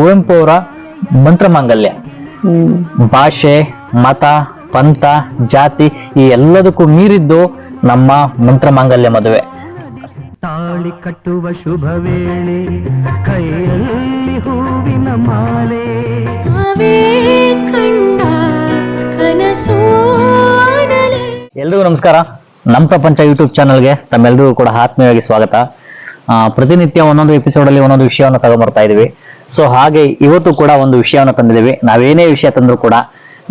ಕುವೆಂಪು ಅವರ ಮಂತ್ರ ಮಾಂಗಲ್ಯ. ಭಾಷೆ ಮತ ಪಂಥ ಜಾತಿ ಈ ಎಲ್ಲದಕ್ಕೂ ಮೀರಿದ್ದು ನಮ್ಮ ಮಂತ್ರ ಮಾಂಗಲ್ಯ ಮದುವೆ. ತಾಳಿ ಕಟ್ಟುವ ಶುಭ ವೇಳೆ ಕೈಯಲ್ಲಿ ಹೂವಿನ ಮಾಲೆ. ಎಲ್ರಿಗೂ ನಮಸ್ಕಾರ. ನಮ್ಮ ಪ್ರಪಂಚ ಯೂಟ್ಯೂಬ್ ಚಾನಲ್ಗೆ ತಮ್ಮೆಲ್ಲರಿಗೂ ಕೂಡ ಆತ್ಮೀಯವಾಗಿ ಸ್ವಾಗತ. ಆ, ಪ್ರತಿನಿತ್ಯ ಒಂದೊಂದು ಎಪಿಸೋಡ್ ಅಲ್ಲಿ ಒಂದೊಂದು ವಿಷಯವನ್ನು ತಗೊಂಡ್ಬರ್ತಾ ಇದೀವಿ. ಸೊ ಹಾಗೆ ಇವತ್ತು ಕೂಡ ಒಂದು ವಿಷಯವನ್ನು ತಂದಿದ್ದೀವಿ. ನಾವೇನೇ ವಿಷಯ ತಂದ್ರು ಕೂಡ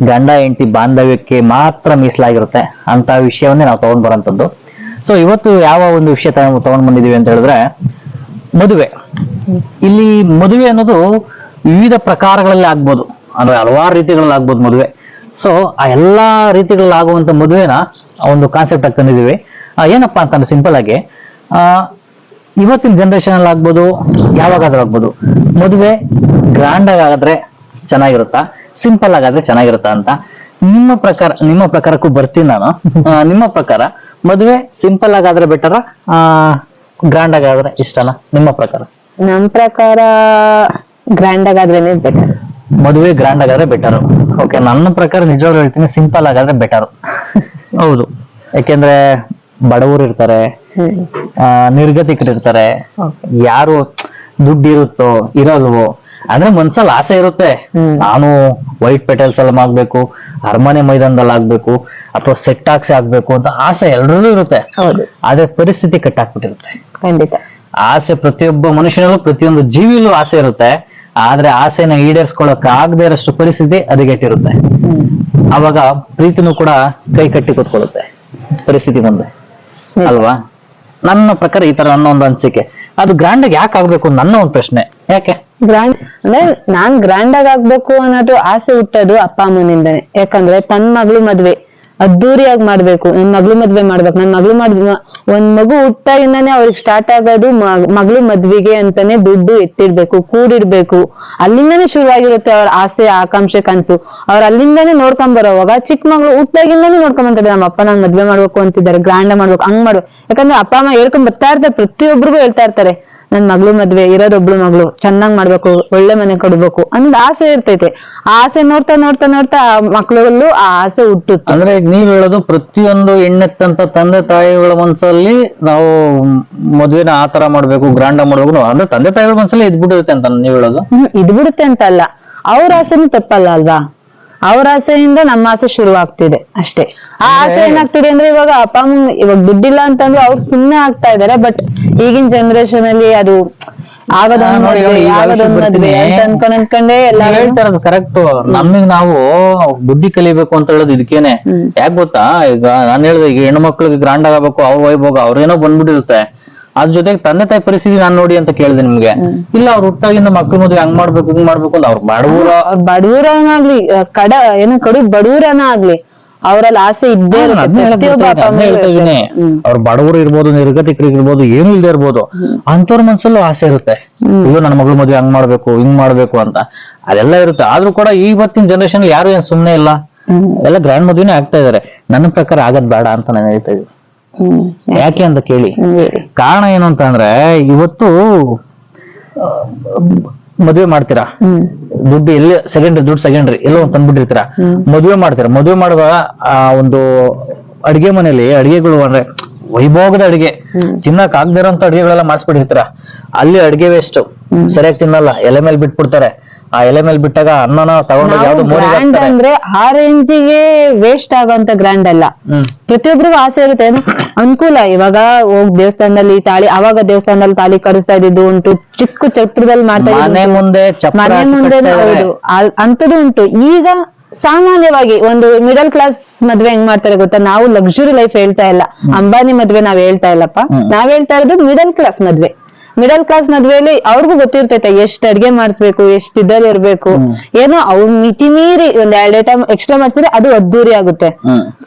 ಗಂಡ, ಹೆಂಡತಿ, ಬಾಂಧವ್ಯಕ್ಕೆ ಮಾತ್ರ ಮೀಸಲಾಗಿರುತ್ತೆ ಅಂತ ವಿಷಯವನ್ನೇ ನಾವು ತಗೊಂಡ್ ಬರೋಂಥದ್ದು. ಸೊ ಇವತ್ತು ಯಾವ ಒಂದು ವಿಷಯ ತಗೊಂಡ್ ಬಂದಿದೀವಿ ಅಂತ ಹೇಳಿದ್ರೆ, ಮದುವೆ. ಇಲ್ಲಿ ಮದುವೆ ಅನ್ನೋದು ವಿವಿಧ ಪ್ರಕಾರಗಳಲ್ಲಿ ಆಗ್ಬೋದು. ಅಂದ್ರೆ ಹಲವಾರು ರೀತಿಗಳಲ್ಲಿ ಆಗ್ಬೋದು ಮದುವೆ. ಸೊ ಆ ಎಲ್ಲಾ ರೀತಿಗಳಲ್ಲಿ ಆಗುವಂತ ಮದುವೆನ ಒಂದು ಕಾನ್ಸೆಪ್ಟ್ ಆಗಿ ತಂದಿದ್ದೀವಿ. ಏನಪ್ಪಾ ಅಂತಂದ್ರೆ ಸಿಂಪಲ್ ಆಗಿ, ಆ ಇವತ್ತಿನ ಜನರೇಷನ್ ಅಲ್ಲಿ ಆಗ್ಬೋದು ಯಾವಾಗಾದ್ರೂ ಆಗ್ಬೋದು. ಮದುವೆ ಗ್ರ್ಯಾಂಡ್ ಆಗಾದ್ರೆ ಚೆನ್ನಾಗಿರುತ್ತಾ? ಸಿಂಪಲ್ ಆಗಾದ್ರೆ ಚೆನ್ನಾಗಿರುತ್ತಾ ಅಂತ. ನಿಮ್ಮ ಪ್ರಕಾರ ನಿಮ್ಮ ಪ್ರಕಾರಕ್ಕೂ ಬರ್ತೀನಿ ನಾನು. ನಿಮ್ಮ ಪ್ರಕಾರ ಮದುವೆ ಸಿಂಪಲ್ ಆಗಾದ್ರೆ ಬೆಟರ ಗ್ರ್ಯಾಂಡ್ ಆಗಾದ್ರೆ ಇಷ್ಟನಾ? ನಿಮ್ಮ ಪ್ರಕಾರ? ನಮ್ ಪ್ರಕಾರ ಗ್ರ್ಯಾಂಡ್ ಆಗಾದ್ರೇನೆ ಬೆಟರ್ ಮದುವೆ ಗ್ರ್ಯಾಂಡ್ ಆಗಾದ್ರೆ ಬೆಟರ್ ಓಕೆ ನನ್ನ ಪ್ರಕಾರ ನಿಜವಾಗ್ಲೂ ಹೇಳ್ತೀನಿ ಸಿಂಪಲ್ ಆಗಾದ್ರೆ ಬೆಟರ್ ಹೌದು. ಯಾಕೆಂದ್ರೆ ಬಡವರು ಇರ್ತಾರೆ ನಿರ್ಗತಿಕರು ಇರ್ತಾರೆ ಯಾರು ದುಡ್ಡು ಇರುತ್ತೋ ಇರಲ್ವೋ ಅಂದ್ರೆ ಮನ್ಸಲ್ಲಿ ಆಸೆ ಇರುತ್ತೆ. ನಾನು ವೈಟ್ ಪೆಟಲ್ಸ್ ಅಲ್ಲಿ ಆಗ್ಬೇಕು ಅರಮನೆ ಮೈದಾನದಲ್ಲಿ ಆಗ್ಬೇಕು ಅಥವಾ ಸೆಟ್ ಹಾಕ್ಸಿ ಆಗ್ಬೇಕು ಅಂತ ಆಸೆ ಎಲ್ಲರಲ್ಲೂ ಇರುತ್ತೆ. ಆದ್ರೆ ಪರಿಸ್ಥಿತಿ ಕಟ್ಟಾಕ್ಬಿಟ್ಟಿರುತ್ತೆ ಖಂಡಿತ. ಆಸೆ ಪ್ರತಿಯೊಬ್ಬ ಮನುಷ್ಯನಲ್ಲೂ ಪ್ರತಿಯೊಂದು ಜೀವಿಲೂ ಆಸೆ ಇರುತ್ತೆ. ಆದ್ರೆ ಆಸೆನ ಈಡೇರಿಸ್ಕೊಳಕ್ ಆಗದೆ ಇರೋಷ್ಟು ಪರಿಸ್ಥಿತಿ ಅದಗೆಟ್ಟಿರುತ್ತೆ ಅವಾಗ ಪ್ರೀತಿನೂ ಕೂಡ ಕೈ ಕಟ್ಟಿ ಕೂತ್ಕೊಳ್ಳುತ್ತೆ. ಪರಿಸ್ಥಿತಿ ಮುಂದೆ ಅಲ್ವಾ? ನನ್ನ ಪ್ರಕಾರ ಈ ತರ ನನ್ನ ಒಂದು ಅನಿಸಿಕೆ. ಅದು ಗ್ರ್ಯಾಂಡ್ ಆಗಿ ಯಾಕೆ ಆಗ್ಬೇಕು ನನ್ನ ಒಂದು ಪ್ರಶ್ನೆ. ಯಾಕೆ? ಗ್ರ್ಯಾಂಡ್ ಅಂದ್ರೆ ನಾನ್ ಗ್ರ್ಯಾಂಡ್ ಆಗಿ ಆಗ್ಬೇಕು ಅನ್ನೋದು ಆಸೆ ಹುಟ್ಟೋದು ಅಪ್ಪ ಅಮ್ಮನಿಂದಾನೆ. ಯಾಕಂದ್ರೆ ತನ್ ಮಗಳು ಮದ್ವೆ. ಅದ್ದೂರಿಯಾಗಿ ಮಾಡ್ಬೇಕು, ನನ್ ಮಗಳು ಮದ್ವೆ ಮಾಡ್ಬೇಕು. ನನ್ ಮಗಳು ಮಾಡ್ ಒಂದ್ ಮಗು ಹುಟ್ಟಾಗಿಂದಾನೆ ಅವ್ರಿಗೆ ಸ್ಟಾರ್ಟ್ ಆಗೋದು ಮಗಳು ಮದ್ವೆಗೆ ಅಂತಾನೆ ದುಡ್ಡು ಎತ್ತಿಡ್ಬೇಕು ಕೂಡಿಡ್ಬೇಕು ಅಲ್ಲಿಂದಾನೆ ಶುರುವಾಗಿರುತ್ತೆ ಅವ್ರ ಆಸೆ, ಆಕಾಂಕ್ಷೆ, ಕನ್ಸು. ಅವ್ರ ಅಲ್ಲಿಂದಾನೆ ನೋಡ್ಕೊಂಡ್ ಬರೋವಾಗ ಚಿಕ್ಕ ಮಗಳು ಹುಟ್ಟಾಗಿಂದಾನೆ ನೋಡ್ಕೊಂಡ್ ಬಂತಾರೆ ನಮ್ಮ ಅಪ್ಪ ನಾನ್ ಮದ್ವೆ ಮಾಡ್ಬೇಕು ಅಂತಿದ್ದಾರೆ ಗ್ರ್ಯಾಂಡ್ ಮಾಡ್ಬೇಕು, ಹಂಗ್ ಮಾಡ್ಬೇಕು. ಯಾಕಂದ್ರೆ ಅಪ್ಪ, ಅಮ್ಮ ಹೇಳ್ಕೊಂಡ್ ಬರ್ತಾ ಇರ್ತಾರೆ ಪ್ರತಿಯೊಬ್ಬರಿಗೂ ಹೇಳ್ತಾ ಇರ್ತಾರೆ. ನನ್ ಮಗಳು ಮದ್ವೆ ಇರೋದೊಬ್ಳು ಮಗಳು ಚೆನ್ನಾಗ್ ಮಾಡ್ಬೇಕು ಒಳ್ಳೆ ಮನೆ ಕೊಡ್ಬೇಕು ಅನ್ನೋದು ಆಸೆ ಇರ್ತೈತೆ. ಆಸೆ ನೋಡ್ತಾ ನೋಡ್ತಾ ನೋಡ್ತಾ ಆ ಮಕ್ಳಲ್ಲೂ ಆ ಆಸೆ ಹುಟ್ಟುತ್ತೆ. ಅಂದ್ರೆ ಈಗ ನೀವ್ ಹೇಳೋದು ಪ್ರತಿಯೊಂದು ಹೆಣ್ಣೆತ್ತಂತ ತಂದೆ ತಾಯಿಗಳ ಮನ್ಸಲ್ಲಿ ನಾವು ಮದ್ವೆನ ಆತರ ತರ ಮಾಡ್ಬೇಕು ಗ್ರಾಂಡ್ ಮಾಡ್ಬೇಕು ನಾವು- ಅಂದ್ರೆ ತಂದೆ ತಾಯಿಗಳ ಮನ್ಸಲ್ಲಿ ಇದ್ಬಿಡುತ್ತೆ ಅಂತ ನೀವ್ ಹೇಳೋದು? ಹ್ಮ್ ಇದ್ ಬಿಡುತ್ತೆ ಅಂತ ಅಲ್ಲ. ಅವ್ರ ಆಸೆನೂ ತಪ್ಪಲ್ಲ ಅಲ್ವಾ? ಅವ್ರ ಆಸೆಯಿಂದ ನಮ್ಮ ಆಸೆ ಶುರು ಆಗ್ತಿದೆ ಅಷ್ಟೇ. ಆ ಆಸೆ ಏನಾಗ್ತಿದೆ ಅಂದ್ರೆ ಇವಾಗ ಅಪ್ಪ ಅಮ್ಮ ಇವಾಗ ದುಡ್ಡಿಲ್ಲ ಅಂತಂದ್ರೆ ಅವ್ರು ಸುಮ್ನೆ ಆಗ್ತಾ ಇದಾರೆ ಬಟ್ ಈಗಿನ ಜನರೇಷನ್ ಅಲ್ಲಿ ಅದು ಆಗೋದೊಂದ್ ನೋಡಿ, ಮದ್ವೆ ಈಗ ಆಗೋದೊಂದ್ ಮದ್ವೆ ಅಂತ ಅನ್ಕೊಂಡ್ ಅನ್ಕೊಂಡೆ ಎಲ್ಲ ಕರೆಕ್ಟ್ ನಮಗ್ ನಾವು ಬುದ್ಧಿ ಕಲಿಬೇಕು ಅಂತ ಹೇಳೋದು ಇದಕ್ಕೇನೆ. ಯಾಕೆ ಗೊತ್ತಾ? ಈಗ ನಾನು ಹೇಳಿದೆ ಈಗ ಹೆಣ್ಣು ಮಕ್ಳಿಗೆ ಗ್ರಾಂಡ್ ಆಗಬೇಕು ಅವ್ರ ವೈಭೋಗ ಅವ್ರೇನೋ ಬಂದ್ಬಿಟ್ಟಿರುತ್ತೆ. ಅದ್ರ ಜೊತೆಗೆ ತಂದೆ ತಾಯಿ ಪರಿಸ್ಥಿತಿ ನಾನ್ ನೋಡಿ ಅಂತ ಕೇಳಿದೆ ನಿಮ್ಗೆ. ಇಲ್ಲ ಅವ್ರ ಹುಟ್ಟಾಗಿಂದ ಮಕ್ಳು ಮದ್ವೆ ಹಂಗ್ ಮಾಡ್ಬೇಕು ಹಿಂಗ್ ಮಾಡ್ಬೇಕು ಅಂತ ಅವ್ರು ಬಡವರ ಬಡವರನಾಗ್ಲಿ ಕಡ ಏನ ಕಡು ಬಡವರನ ಆಗ್ಲಿ ಅವ್ರಲ್ಲಿ ಆಸೆ ಇದ್ದೇ. ಅವ್ರ ಬಡವರು ಇರ್ಬೋದು ನಿರ್ಗತಿಕರು ಇರ್ಬೋದು ಏನು ಇಲ್ದೇ ಇರ್ಬೋದು. ಅಂತವ್ರ ಮನ್ಸಲ್ಲೂ ಆಸೆ ಇರುತ್ತೆ. ಇಲ್ಲೋ ನನ್ನ ಮಗಳು ಮದುವೆ ಹಂಗ್ ಮಾಡ್ಬೇಕು ಹಿಂಗ್ ಮಾಡ್ಬೇಕು ಅಂತ. ಅದೆಲ್ಲ ಇರುತ್ತೆ. ಆದ್ರೂ ಕೂಡ ಇವತ್ತಿನ ಜನರೇಷನ್ ಯಾರು ಏನ್ ಸುಮ್ನೆ ಇಲ್ಲ. ಎಲ್ಲ ಗ್ರ್ಯಾಂಡ್ ಮದುವೆನೇ ಆಗ್ತಾ ಇದಾರೆ. ನನ್ನ ಪ್ರಕಾರ ಆಗದ್ ಬೇಡ ಅಂತ ನಾನು ಹೇಳ್ತಾ ಇದ್ದೀನಿ. ಯಾಕೆ ಅಂತ ಕೇಳಿ. ಕಾರಣ ಏನು ಅಂತ ಅಂದ್ರೆ ಇವತ್ತು ಮದುವೆ ಮಾಡ್ತೀರಾ? ದುಡ್ಡು ಎಲ್ಲಿ ಸೆಕೆಂಡ್ರಿ ದುಡ್ಡು ಸೆಕೆಂಡ್ರಿ ಎಲ್ಲೋ ಒಂದು ತಂದ್ಬಿಟ್ಟಿರ್ತೀರಾ. ಮದುವೆ ಮಾಡ್ತೀರಾ? ಮದುವೆ ಮಾಡುವಾಗ ಆ ಒಂದು ಅಡಿಗೆ ಮನೆಯಲ್ಲಿ ಅಡಿಗೆಗಳು ಅಂದ್ರೆ ವೈಭೋಗದ ಅಡಿಗೆ. ತಿನ್ನಕ್ ಆಗದಿರೋಂತ ಅಡಿಗೆಗಳೆಲ್ಲ ಮಾಡಿಸ್ಬಿಟ್ಟಿರ್ತೀರಾ? ಅಲ್ಲಿ ಅಡಿಗೆ ವೇಸ್ಟ್ ಸರಿಯಾಗಿ ತಿನ್ನಲ್ಲ ಎಲೆ ಮೇಲೆ ಬಿಟ್ಬಿಡ್ತಾರೆ. ಆ ಎಲೆ ಮೇಲೆ ಬಿಟ್ಟಾಗ ಅನ್ನನ ತಗೊಂಡ್ರೆ ಯಾವ್ದೋ ಗ್ರ್ಯಾಂಡ್ ಹಾಕ್ತಾರೆ. ಅಂದ್ರೆ ಆ ರೇಂಜಿಗೆ ವೇಸ್ಟ್ ಆಗೋಂತ ಗ್ರ್ಯಾಂಡ್ ಅಲ್ಲ. ಹ್ಮ್. ಪ್ರತಿಯೊಬ್ಬರಿಗೂ ಆಸೆ ಇರುತ್ತೆ ಏನು ಅನುಕೂಲ. ಇವಾಗ ಹೋಗ್ ದೇವಸ್ಥಾನದಲ್ಲಿ ತಾಳಿ ಅವಾಗ ದೇವಸ್ಥಾನದಲ್ಲಿ ತಾಳಿ ಕಡಿಸ್ತಾ ಇದ್ದಿದ್ದು ಉಂಟು. ಚಿಕ್ಕ ಛತ್ರದಲ್ಲಿ ಮಾಡ್ತಾ ಇದ್ದಿದ್ದು ಮನೆ ಉಂಟು. ಮುಂದೆ ಚಪ್ರ ಮನೆ ಹಾಕಿ ಮುಂದೆ ಕಟ್ತಾ ಇದಾರೆ. ಹೌದು. ಆ- ಅಂಥದ್ದು ಉಂಟು. ಈಗ ಸಾಮಾನ್ಯವಾಗಿ ಒಂದು ಮಿಡಲ್ ಕ್ಲಾಸ್ ಮದ್ವೆ ಹೆಂಗ್ ಮಾಡ್ತಾರೆ ಗೊತ್ತಾ? ನಾವು ಲಕ್ಸುರಿ ಲೈಫ್ ಹೇಳ್ತಾ ಇಲ್ಲ. ಅಂಬಾನಿ ಮದ್ವೆ ನಾವ್ ಹೇಳ್ತಾ ಇಲ್ಲಪ್ಪ. ಹ್ಮ್. ನಾವ್ ಹೇಳ್ತಾ ಇರೋದು ಮಿಡಲ್ ಕ್ಲಾಸ್ ಮದ್ವೆ. ಮಿಡಲ್ ಕ್ಲಾಸ್ ಮದ್ವೆಯಲ್ಲಿ ಅವ್ರಿಗೂ ಗೊತ್ತಿರ್ತೈತೆ ಎಷ್ಟ್ ಅಡ್ಗೆ ಮಾಡಿಸ್ಬೇಕು ಎಷ್ಟ್ ಇದ್ದಲ್ಲಿ ಇರ್ಬೇಕು. ಏನೋ ಅವ್ರ ಮಿತಿ ಮೀರಿ ಒಂದ್ ಎರಡ್ ಐಟಮ್ ಎಕ್ಸ್ಟ್ರಾ ಮಾಡ್ಸಿದ್ರೆ ಅದು ಅದ್ದೂರಿ ಆಗುತ್ತೆ.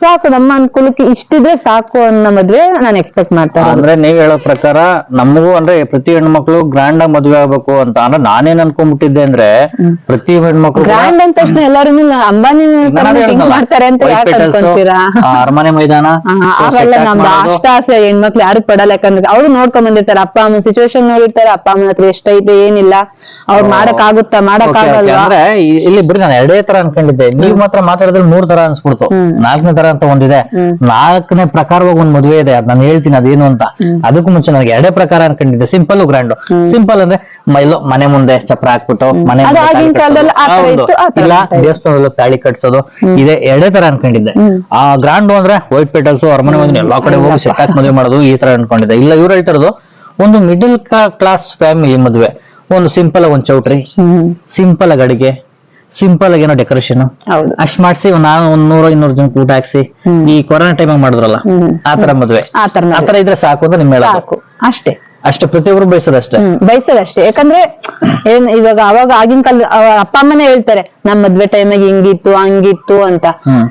ಸಾಕು ನಮ್ಮ ಅನುಕೂಲಕ್ಕೆ ಇಷ್ಟಿದ್ರೆ ಸಾಕು ಅನ್ನೋ ಮದ್ವೆ ನಾನು ಎಕ್ಸ್ಪೆಕ್ಟ್ ಮಾಡ್ತಾರೆ ಅಂದ್ರೆ ನೀವ್ ಹೇಳೋ ಪ್ರಕಾರ ನಮಗೂ ಅಂದ್ರೆ ಪ್ರತಿ ಹೆಣ್ಮಕ್ಳು ಗ್ರ್ಯಾಂಡ್ ಆಗಿ ಮದ್ವೆ ಆಗ್ಬೇಕು ಅಂತ. ಅಂದ್ರೆ ನಾನೇನ್ ಅನ್ಕೊಂಡ್ಬಿಟ್ಟಿದ್ದೆ ಅಂದ್ರೆ ಪ್ರತಿ ಹೆಣ್ಮಕ್ಳು ಗ್ರ್ಯಾಂಡ್ ಅಂದ ತಕ್ಷಣ ಎಲ್ಲರೂ ಅಂಬಾನಿ ಮಾಡ್ತಾರೆ ಅಂತ ಯಾಕೆ ಅನ್ಕೊಂತೀರಾ? ಅರಮನೆ ಮೈದಾನ. ಅವೆಲ್ಲ ನಮ್ದು ಮಾಡೋದು. ಅಷ್ಟ ಆಸೆ ಹೆಣ್ಮಕ್ಳು ಯಾರು ಪಡಲ್ಲ ಯಾಕಂದ್ರೆ ಅವ್ರು ನೋಡ್ಕೊಂಡ್ ಬಂದಿರ್ತಾರೆ ಅಪ್ಪ ಅಮ್ಮ ಸಿಚುವೇಶನ್ ಸಿಚುವೇಶನ್ ನೋಡಿರ್ತಾರೆ ಅಪ್ಪ ಅಮ್ಮನ ಹತ್ರ ಎಷ್ಟೈತೆ ಏನಿಲ್ಲ. ಅವ್ರು ಮಾಡಕ್ ಆಗುತ್ತಾ ಮಾಡಕ್ ಆಗಲ್ಲ okay. ಆಗಲ್ವಾ ಅಂದ್ರೆ ಇ- ಇಲ್ಲಿ ಬಿಡಿ ನಾನು ಎರಡೇ ತರ ಅನ್ಕೊಂಡಿದ್ದೆ. ನೀವ್ ಮಾತ್ರ ಮಾತಾಡಿದ್ರೆ ಮೂರ್ ತರ ಅನ್ಸ್ಬಿಡ್ತು. ನಾಲ್ಕನೇ ತರ ಅಂತ ಒಂದಿದೆ ನಾಲ್ಕನೇ ಪ್ರಕಾರವಾಗಿ ಒಂದ್ ಮದುವೆ ಇದೆ ಅದ್ ನಾನು ಹೇಳ್ತೀನಿ ಅದೇನು ಅಂತ. ಅದಕ್ಕೂ ಮುಂಚೆ ನನಗೆ ಎರಡೇ ಪ್ರಕಾರ ಅನ್ಕೊಂಡಿದ್ದೆ. ಸಿಂಪಲ್ ಗ್ರ್ಯಾಂಡ್ ಸಿಂಪಲ್ ಅಂದ್ರೆ ಮೈಲೋ ಎಲ್ಲೋ ಮನೆ ಮುಂದೆ ಚಪ್ರ ಹಾಕ್ಬಿಟ್ಟು ಮನೆ ಅದು ಮುಂದೆ ತಾಳಿ ಆಗಿನ ಕಾಲದಲ್ಲಿ ಆ ತರ ಕಟ್ಸೋದು. ಇತ್ತು, ಆ ತರ ಇಲ್ಲ ದೇವಸ್ಥಾನದಲ್ಲಿ ತಾಳಿ ಕಟ್ಸೋದು. ಇದೆ ಎರಡೇ ತರ ಅನ್ಕೊಂಡಿದ್ದೆ. ಆ ಗ್ರಾಂಡ್ ಅಂದ್ರೆ ವೈಟ್ ಪೆಟಲ್ಸ್ ಅರಮನೆ ಮುಂದೆ ಎಲ್ಲಾ ಕಡೆ ಹೋಗಿ ಸೆಟ್ ಹಾಕಿ ಮದುವೆ ಮಾಡೋದು ಈ ತರ ಅನ್ಕೊಂಡಿದ್ದೆ. ಇಲ್ಲ ಇವ್ರು ಹೇಳ್ತಿರೋದು ಒಂದು ಮಿಡಲ್ ಕ್ಲಾಸ್ ಫ್ಯಾಮಿಲಿ ಮದುವೆ. ಒಂದು ಸಿಂಪಲ್ ಆಗಿ ಒಂದ್ ಚೌಟ್ರಿ. ಸಿಂಪಲ್ ಆಗಿ ಅಡಿಗೆ. ಸಿಂಪಲ್ ಆಗಿ ಏನೋ ಡೆಕೋರೇಷನ್ ಹೌದು. ಅಷ್ಟ್ ಮಾಡ್ಸಿ ನಾನು ಒಂದ್ ನೂರ ಇನ್ನೂರು ಜನ ಊಟ ಹಾಕ್ಸಿ. ಈ ಕೊರೋನಾ ಟೈಮ್ ಮಾಡಿದ್ರಲ್ಲ ಆ ತರ ಮದ್ವೆ. ಆ ತರ ಆ ತರ ಇದ್ರೆ ಸಾಕು ಅಂತ ನಿಮ್ಮ ಸಾಕು. ಅಷ್ಟೇ. ಅಷ್ಟೇ ಪ್ರತಿಯೊಬ್ರು ಬಯಸೋದಷ್ಟೇ ಬಯಸೋದಷ್ಟೇ ಯಾಕಂದ್ರೆ ಏನ್ ಇವಾಗ ಅವಾಗ ಆಗಿನ ಕಾಲ ಅಪ್ಪ ಅಮ್ಮನೇ ಹೇಳ್ತಾರೆ ನಮ್ ಮದ್ವೆ ಟೈಮಾಗ ಹಿಂಗಿತ್ತು ಹಂಗಿತ್ತು ಅಂತ.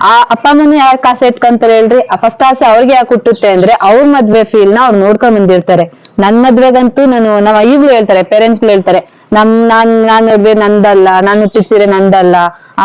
ಆ ಅಪ್ಪ ಅಮ್ಮನ ಯಾಕೆ ಆಸೆ ಇಟ್ಕೊಂತಾರೆ ಹೇಳ್ರಿ? ಫಸ್ಟ್ ಆಸೆ ಅವ್ರಿಗೆ ಯಾಕೆ ಹುಟ್ಟುತ್ತೆ ಅಂದ್ರೆ ಅವ್ರ ಮದ್ವೆ ಫೀಲ್ನ ಅವ್ರು ನೋಡ್ಕೊಂಡ್ ಬಂದಿರ್ತಾರೆ. ನನ್ ಮದ್ವೆಗಂತೂ ನಾನು ನಮ್ಮ ಈಗ್ಲೂ ಹೇಳ್ತಾರೆ ಪೇರೆಂಟ್ಸ್ ಹೇಳ್ತಾರೆ, ನಮ್ ನಾನ್ ನಾನ್ ಮದ್ವೆ ನಂದಲ್ಲ, ನಾನ್ ಹುಟ್ಟಿದ ಸೀರೆ ನಂದಲ್ಲ.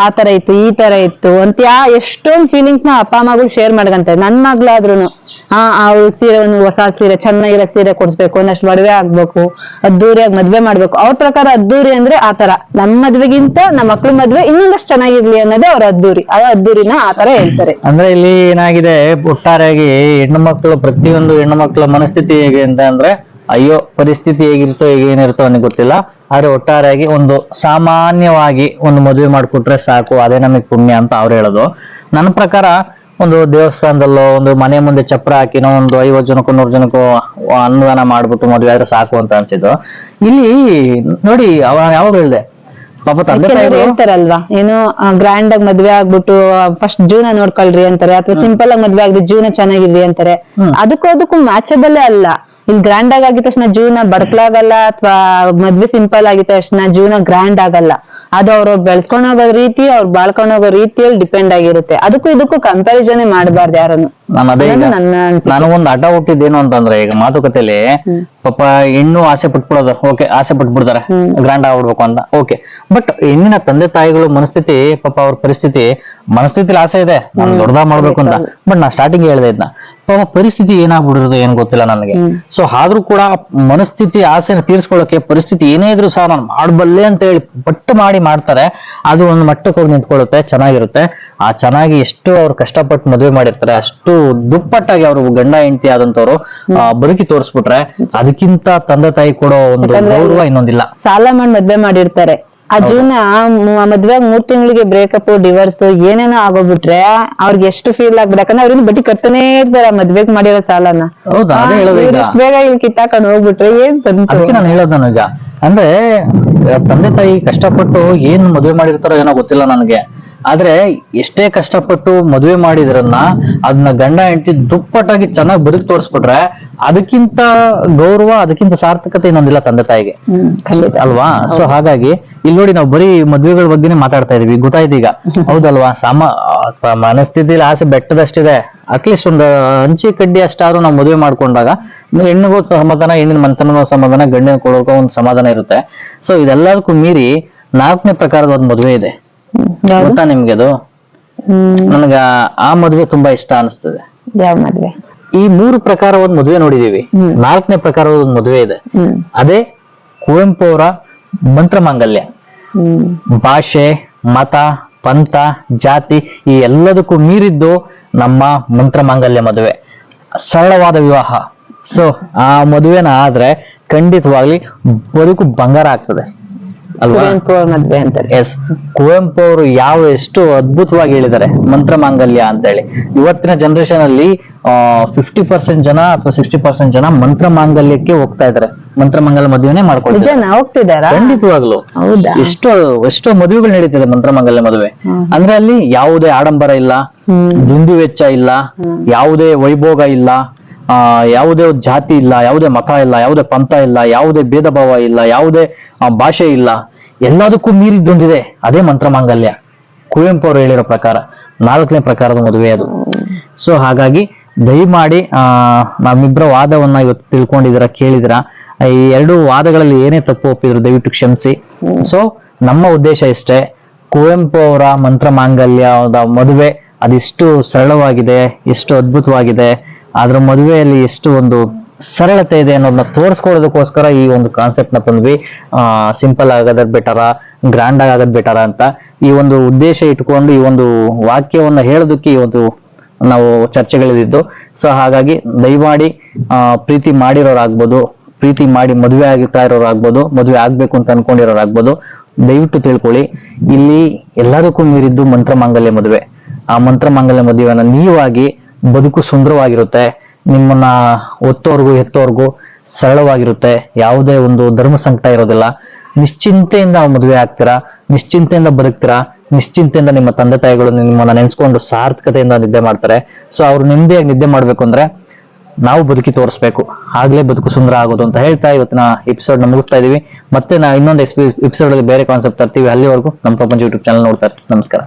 ಆ ತರ ಇತ್ತು, ಈ ತರ ಇತ್ತು ಅಂತ ಯಾ ಎಷ್ಟೊಂದ್ ಫೀಲಿಂಗ್ಸ್ನ ಅಪ್ಪ ಅಮ್ಮಗಳು ಶೇರ್ ಮಾಡ್ಕಂತಾರೆ ನನ್ ಮಗ್ಳಾದ್ರೂನು ಹಾ ಅವ್ಳ ಸೀರೆ ಒಂದು ಹೊಸ ಸೀರೆ, ಚೆನ್ನಾಗಿರೋ ಸೀರೆ ಕೊಡ್ಸ್ಬೇಕು, ಒಂದಷ್ಟು ಮದುವೆ ಆಗ್ಬೇಕು ಅದ್ದೂರಿಯಾಗಿ ಮದ್ವೆ ಮಾಡ್ಬೇಕು. ಅವ್ರ ಪ್ರಕಾರ ಅದ್ದೂರಿ ಅಂದ್ರೆ ಆ ತರ. ನಮ್ ಮದ್ವೆಗಿಂತ ನಮ್ಮ ಮಕ್ಳ ಮದ್ವೆ ಇನ್ನೊಂದಷ್ಟು ಚೆನ್ನಾಗಿರ್ಲಿ ಅನ್ನೋದೇ ಅವ್ರ ಅದ್ದೂರಿ. ಆ ಅದ್ದೂರಿನ ಆ ತರ ಹೇಳ್ತಾರೆ. ಅಂದ್ರೆ ಇಲ್ಲಿ ಏನಾಗಿದೆ, ಒಟ್ಟಾರೆಯಾಗಿ ಹೆಣ್ಣು ಮಕ್ಕಳು ಪ್ರತಿಯೊಂದು ಹೆಣ್ಣು ಮಕ್ಕಳ ಮನಸ್ಥಿತಿ ಹೇಗೆ ಅಂತ ಅಂದ್ರೆ, ಅಯ್ಯೋ, ಪರಿಸ್ಥಿತಿ ಹೇಗಿರ್ತೋ, ಹೇಗೆ ಏನಿರ್ತೋ ಅನ್ನ ಗೊತ್ತಿಲ್ಲ. ಆದ್ರೆ ಒಟ್ಟಾರೆಯಾಗಿ ಒಂದು ಸಾಮಾನ್ಯವಾಗಿ ಒಂದು ಮದುವೆ ಮಾಡಿಕೊಟ್ರೆ ಸಾಕು ಅದೇ ನಮಗೆ ಪುಣ್ಯ ಅಂತ ಅವ್ರು ಹೇಳೋದು. ನನ್ನ ಪ್ರಕಾರ ಒಂದು ದೇವಸ್ಥಾನದಲ್ಲೋ ಒಂದು ಮನೆ ಮುಂದೆ ಚಪ್ರ ಹಾಕಿನೋ ಒಂದು ಐವತ್ತು ಜನಕ್ಕೂ ನೂರು ಜನಕ್ಕೂ ಅನುದಾನ ಮಾಡ್ಬಿಟ್ಟು ಮದುವೆ ಆದ್ರೆ ಸಾಕು ಅಂತ ಅನ್ಸಿದ್ದು. ಇಲ್ಲಿ ನೋಡಿ ಅವ ಯಾವಾಗ ಹೇಳ್ದೆ? ಪಾಪ ತಂದೆ ಹೇಳ್ತಾರಲ್ವಾ ಏನು ಗ್ರ್ಯಾಂಡ್ ಆಗಿ ಮದ್ವೆ ಆಗ್ಬಿಟ್ಟು ಫಸ್ಟ್ ಜೀವನ ನೋಡ್ಕೊಳ್ರಿ ಅಂತಾರೆ ಅಥವಾ ಸಿಂಪಲ್ ಆಗಿ ಮದ್ವೆ ಆಗ್ಲಿ ಜೀವನ ಚೆನ್ನಾಗಿರ್ಲಿ ಅಂತಾರೆ. ಅದಕ್ಕೂ ಅದಕ್ಕೂ ಮ್ಯಾಚಬಲ್ ಅಲ್ಲ. ಇಲ್ಲಿ ಗ್ರ್ಯಾಂಡ್ ಆಗಿ ಆಗಿದ ತಕ್ಷಣ ಜೀವನ ಬಡ್ಕಲಾಗಲ್ಲ ಅಥವಾ ಮದ್ವೆ ಸಿಂಪಲ್ ಆಗಿದ ತಕ್ಷಣ ಜೀವನ ಗ್ರ್ಯಾಂಡ್ ಆಗಲ್ಲ. ಅದು ಅವ್ರು ಬೆಳ್ಸ್ಕೊಂಡ್ ಹೋಗೋ ರೀತಿ ಅವ್ರು ಬಾಳ್ಕೊಂಡ್ ಹೋಗೋ ರೀತಿಯಲ್ಲಿ ಡಿಪೆಂಡ್ ಆಗಿರುತ್ತೆ. ಅದಕ್ಕೂ ಇದಕ್ಕೂ ಕಂಪ್ಯಾರಿಸನ್ ಮಾಡಬಾರ್ದು ಯಾರನ್ನು. ನಾನು ಅದೇ ಈಗ. ನನಗೊಂದು ಹಠ ಹುಟ್ಟಿದ್ದೇನು ಅಂತಂದ್ರೆ ಈಗ ಮಾತುಕತೆಯಲ್ಲಿ ಪಾಪ ಹೆಣ್ಣು ಆಸೆ ಪಟ್ಬಿಡೋದು ಓಕೆ ಆಸೆ ಪಟ್ಬಿಡ್ತಾರೆ. ಗ್ರ್ಯಾಂಡ್ ಆಗ್ಬಿಡ್ಬೇಕು ಅಂತ ಓಕೆ. ಬಟ್ ಹೆಣ್ಣಿನ ತಂದೆ ತಾಯಿಗಳು ಮನಸ್ಥಿತಿ ಪಾಪ ಅವ್ರ ಪರಿಸ್ಥಿತಿ ಮನಸ್ಥಿತಿಲಿ ಆಸೆ ಇದೆ. ನಾನು ದೊಡ್ಡದಾಗ ಮಾಡ್ಬೇಕು ಅಂತ. ಬಟ್ ನಾ ಸ್ಟಾರ್ಟಿಂಗ್ ಹೇಳ್ದೆ ಇದನ್ನ ಪಾಪ ಪರಿಸ್ಥಿತಿ ಏನಾಗ್ಬಿಡಿರೋದು ಏನ್ ಗೊತ್ತಿಲ್ಲ ನನಗೆ. ಸೊ ಆದ್ರೂ ಕೂಡ ಮನಸ್ಥಿತಿ ಆಸೆನ ತೀರ್ಸ್ಕೊಳ್ಳೋಕೆ ಪರಿಸ್ಥಿತಿ ಏನೇ ಇದ್ರು ಸಹ ನಾನು ಮಾಡಬಲ್ಲೆ ಅಂತ ಹೇಳಿ ಪಟ್ಟು ಮಾಡಿ ಮಾಡ್ತಾರೆ. ಅದು ಒಂದು ಮಟ್ಟಕ್ಕೆ ಹೋಗಿ ನಿಂತ್ಕೊಳ್ಳುತ್ತೆ ಚೆನ್ನಾಗಿರುತ್ತೆ. ಆ ಚೆನ್ನಾಗಿ ಎಷ್ಟು ಅವ್ರು ಕಷ್ಟಪಟ್ಟು ಮದುವೆ ಮಾಡಿರ್ತಾರೆ ಅಷ್ಟು ದುಪ್ಪಟ್ಟಾಗಿ ಅವರು ಗಂಡ ಹೆಂಡತಿ ಆದಂತವ್ರು ಆ, ಬದುಕಿ ತೋರಿಸ್ಬಿಟ್ರೆ ಅದಕ್ಕಿಂತ ತಂದೆ ತಾಯಿ ಕೊಡೋ ಒಂದು ಗೌರವ ಇನ್ನೊಂದಿಲ್ಲ. ಸಾಲ ಮಾಡಿ ಮದ್ವೆ ಮಾಡಿರ್ತಾರೆ. ಆ ಜೀವನ ಮ- ಮದ್ವೆ ಮೂರ್ ತಿಂಗಳಿಗೆ ಬ್ರೇಕಪ್ ಡಿವೋರ್ಸ್ ಏನೇನೋ ಆಗೋಗ್ಬಿಟ್ರೆ ಅವ್ರಿಗೆ ಎಷ್ಟು ಫೀಲ್ ಆಗ್ಬಿಡ ಯಾಕಂದ್ರೆ ಅವ್ರಿಂದ ಬಡ್ಡಿ ಕಟ್ತಾನೇ ಇರ್ತಾರೆ ಮದ್ವೆಗ್ ಮಾಡಿರೋ ಸಾಲನ. ಇಷ್ಟ್ ಬೇಗ ಇಲ್ಲಿ ಕಿತ್ತಾಕೊಂಡು ಹೋಗ್ಬಿಟ್ರೆ ಏನ್ ಅದಕ್ಕೆ ನಾನು ಹೇಳೋದು ನನಗ ಅಂದ್ರೆ ತಂದೆ ತಾಯಿ ಕಷ್ಟಪಟ್ಟು ಏನ್ ಮದ್ವೆ ಮಾಡಿರ್ತಾರೋ ಏನೋ ಗೊತ್ತಿಲ್ಲ ನನಗೆ. ಆದ್ರೆ ಎಷ್ಟೇ ಕಷ್ಟಪಟ್ಟು ಮದುವೆ ಮಾಡಿದ್ರನ್ನ ಅದನ್ನ ಗಂಡ ಹೆಂಡತಿ ದುಪ್ಪಟ್ಟಾಗಿ ಚೆನ್ನಾಗಿ ಬದುಕ್ ತೋರಿಸ್ಬಿಟ್ರೆ ಅದಕ್ಕಿಂತ ಗೌರವ ಅದಕ್ಕಿಂತ ಸಾರ್ಥಕತೆ ಇನ್ನೊಂದಿಲ್ಲ ತಂದೆ ತಾಯಿಗೆ. ಅಲ್ವಾ? ಸೊ ಹಾಗಾಗಿ ಇಲ್ಲಿ ನೋಡಿ ನಾವು ಬರೀ ಮದ್ವೆಗಳ ಬಗ್ಗೆನೇ ಮಾತಾಡ್ತಾ ಇದೀವಿ. ಗೊತ್ತಾಯ್ತು ಈಗ ಹೌದಲ್ವಾ? ಸಾಮ ಮನಸ್ಥಿತಿಲಿ ಆಸೆ ಬೆಟ್ಟದಷ್ಟಿದೆ. ಅಟ್ಲೀಸ್ಟ್ ಒಂದು ಹಂಚಿ ಕಡ್ಡಿ ಅಷ್ಟಾದ್ರೂ ನಾವು ಮದುವೆ ಮಾಡ್ಕೊಂಡಾಗ ಹೆಣ್ಣಿಗೂ ಸಮಾಧಾನ ಹೆಣ್ಣಿನ ಮಂತನೂ ಸಮಾಧಾನ ಗಂಡಿನ ಕೊಡೋಕೆ ಒಂದು ಸಮಾಧಾನ ಇರುತ್ತೆ. ಸೊ ಇದೆಲ್ಲದಕ್ಕೂ ಮೀರಿ ನಾಲ್ಕನೇ ಪ್ರಕಾರದ ಒಂದು ಮದುವೆ ಇದೆ. ಗೊತ್ತಾ ನಿಮ್ಗೆ ಅದು? ನನಗ ಆ ಮದುವೆ ತುಂಬಾ ಇಷ್ಟ ಅನಿಸ್ತದೆ. ಯಾವ ಮದ್ವೆ? ಈ ಮೂರು ಪ್ರಕಾರ ಒಂದ್ ಮದುವೆ ನೋಡಿದೀವಿ. ನಾಲ್ಕನೇ ಪ್ರಕಾರದ ಒಂದ್ ಮದುವೆ ಇದೆ. ಅದೇ ಕುವೆಂಪು ಅವರ ಮಂತ್ರ ಮಾಂಗಲ್ಯ. ಭಾಷೆ ಮತ ಪಂಥ ಜಾತಿ ಈ ಎಲ್ಲದಕ್ಕೂ ಮೀರಿದ್ದು ನಮ್ಮ ಮಂತ್ರ ಮಾಂಗಲ್ಯ ಮದುವೆ. ಸರಳವಾದ ವಿವಾಹ. ಸೊ ಆ ಮದುವೆನ ಆದ್ರೆ ಖಂಡಿತವಾಗ್ಲಿ ಬದುಕು ಬಂಗಾರ ಆಗ್ತದೆ. ಅಲ್ವಾ? ಕುವೆಂಪು ಅವ್ರ ಮದ್ವೆ ಅಂತಾರೆ ಎಸ್ ಕುವೆಂಪು ಅವರು ಯಾವ ಎಷ್ಟು ಅದ್ಭುತವಾಗಿ ಹೇಳಿದ್ದಾರೆ. ಮಂತ್ರಮಾಂಗಲ್ಯ ಅಂತ ಹೇಳಿ ಇವತ್ತಿನ ಜನರೇಷನ್ ಅಲ್ಲಿ ಫಿಫ್ಟಿ ಪರ್ಸೆಂಟ್ ಜನ ಅಥವಾ ಸಿಕ್ಸ್ಟಿ ಪರ್ಸೆಂಟ್ ಜನ ಮಂತ್ರ ಮಾಂಗಲ್ಯಕ್ಕೆ ಹೋಗ್ತಾ ಇದಾರೆ ಮಂತ್ರ ಮಂಗಲ ಮದುವೆನೆ ನಿಜನಾ? ಹೋಗ್ತಿದಾರಾ ಖಂಡಿತವಾಗ್ಲು. ಹೌದಾ? ಎಷ್ಟೋ ಎಷ್ಟೋ ಮದುವೆಗಳು ನಡೀತಿದೆ ಮಂತ್ರಮಾಂಗಲ್ಯ ಮದುವೆ. ಅಂದ್ರೆ ಅಲ್ಲಿ ಯಾವುದೇ ಆಡಂಬರ ಇಲ್ಲ ದುಂದು ವೆಚ್ಚ ಇಲ್ಲ ಯಾವುದೇ ವೈಭೋಗ ಇಲ್ಲ ಆ, ಯಾವುದೇ ಜಾತಿ ಇಲ್ಲ, ಯಾವುದೇ ಮತ ಇಲ್ಲ, ಯಾವುದೇ ಪಂಥ ಇಲ್ಲ, ಯಾವುದೇ ಭೇದ ಭಾವ ಇಲ್ಲ, ಯಾವುದೇ ಭಾಷೆ ಇಲ್ಲ. ಎಲ್ಲದಕ್ಕೂ ಮೀರಿದ್ದೊಂದಿದೆ. ಅದೇ ಮಂತ್ರ ಮಾಂಗಲ್ಯ. ಕುವೆಂಪು ಅವರು ಹೇಳಿರೋ ಪ್ರಕಾರ, ನಾಲ್ಕನೇ ಪ್ರಕಾರದ ಮದುವೆ ಅದು. ಸೊ ಹಾಗಾಗಿ ದಯಮಾಡಿ, ಆ ನಮ್ಮಿಬ್ಬರ ವಾದವನ್ನ ಇವತ್ತು ತಿಳ್ಕೊಂಡಿದ್ದೀರಾ ಕೇಳಿದಿರಾ ಈ ಎರಡು ವಾದಗಳಲ್ಲಿ ಏನೇ ತಪ್ಪು ಒಪ್ಪಿದ್ರು ದಯವಿಟ್ಟು ಕ್ಷಮಿಸಿ. ಸೊ ನಮ್ಮ ಉದ್ದೇಶ ಇಷ್ಟೇ. ಕುವೆಂಪು ಅವರ ಮಂತ್ರ ಮಾಂಗಲ್ಯದ ಮದುವೆ ಅದೆಷ್ಟು ಸರಳವಾಗಿದೆ, ಎಷ್ಟು ಅದ್ಭುತವಾಗಿದೆ. ಅದ್ರ ಮದುವೆಯಲ್ಲಿ ಎಷ್ಟು ಒಂದು ಸರಳತೆ ಇದೆ ಅನ್ನೋದನ್ನ ತೋರಿಸ್ಕೊಳ್ಳೋದಕ್ಕೋಸ್ಕರ ಈ ಒಂದು ಕಾನ್ಸೆಪ್ಟ್ನ ತಂದ್ವಿ. ಸಿಂಪಲ್ ಆಗೋದ್ ಬೆಟರ ಗ್ರ್ಯಾಂಡ್ ಆಗೋದ್ ಬೆಟರ ಅಂತ. ಈ ಒಂದು ಉದ್ದೇಶ ಇಟ್ಕೊಂಡು ಈ ಒಂದು ವಾಕ್ಯವನ್ನ ಹೇಳೋದಕ್ಕೆ ಈ ಒಂದು ನಾವು ಚರ್ಚೆಗಳಿದ್ದು ಸೊ ಹಾಗಾಗಿ ದಯಮಾಡಿ ಪ್ರೀತಿ ಮಾಡಿರೋರಾಗ್ಬೋದು, ಪ್ರೀತಿ ಮಾಡಿ ಮದುವೆ ಆಗ್ತಾ ಇರೋರಾಗ್ಬೋದು, ಮದುವೆ ಆಗ್ಬೇಕು ಅಂತ ಅನ್ಕೊಂಡಿರೋರಾಗ್ಬೋದು, ದಯವಿಟ್ಟು ತಿಳ್ಕೊಳ್ಳಿ. ಇಲ್ಲಿ ಎಲ್ಲದಕ್ಕೂ ಮೀರಿದ್ದು ಮಂತ್ರ ಮಾಂಗಲ್ಯ ಮದುವೆ. ಆ ಮಂತ್ರ ಮಾಂಗಲ್ಯ ಮದುವೆನ ನೀವಾಗಿ ಬದುಕು ಸುಂದರವಾಗಿರುತ್ತೆ, ನಿಮ್ಮನ್ನ ಒತ್ತೋರ್ಗು ಎತ್ತೋರ್ಗು ಸರಳವಾಗಿರುತ್ತೆ, ಯಾವುದೇ ಒಂದು ಧರ್ಮ ಸಂಕಟ ಇರೋದಿಲ್ಲ. ನಿಶ್ಚಿಂತೆಯಿಂದ ಮದುವೆ ಆಗ್ತೀರಾ? ನಿಶ್ಚಿಂತೆಯಿಂದ ಬದುಕ್ತೀರಾ? ನಿಶ್ಚಿಂತೆಯಿಂದ ನಿಮ್ಮ ತಂದೆ ತಾಯಿಗಳು ನಿಮ್ಮನ್ನ ನೆನ್ಸ್ಕೊಂಡು ಸಾರ್ಥಕತೆಯಿಂದ ನಿದ್ದೆ ಮಾಡ್ತಾರೆ. ಸೊ ಅವ್ರು ನೆಮ್ಮದಿಯಾಗಿ ನಿದ್ದೆ ಮಾಡ್ಬೇಕು ಅಂದ್ರೆ ನಾವು ಬದುಕಿ ತೋರಿಸ್ಬೇಕು. ಆಗ್ಲೇ ಬದುಕು ಸುಂದರ ಆಗೋದು ಅಂತ ಹೇಳ್ತಾ ಇವತ್ತಿನ ಎಪಿಸೋಡ್ನ ಮುಗಿಸ್ತಾ ಇದೀವಿ. ಮತ್ತೆ ನಾ ಇನ್ನೊಂದು ಎಪಿಸೋಡ್ ಅಲ್ಲಿ ಬೇರೆ ಕಾನ್ಸೆಪ್ಟ್ ತರ್ತೀವಿ. ಅಲ್ಲಿವರೆಗೂ ನಮ್ಮ ಪ್ರಪಂಚ ಯೂಟ್ಯೂಬ್ ಚಾನಲ್ ನೋಡ್ತಾರೆ ನಮಸ್ಕಾರ.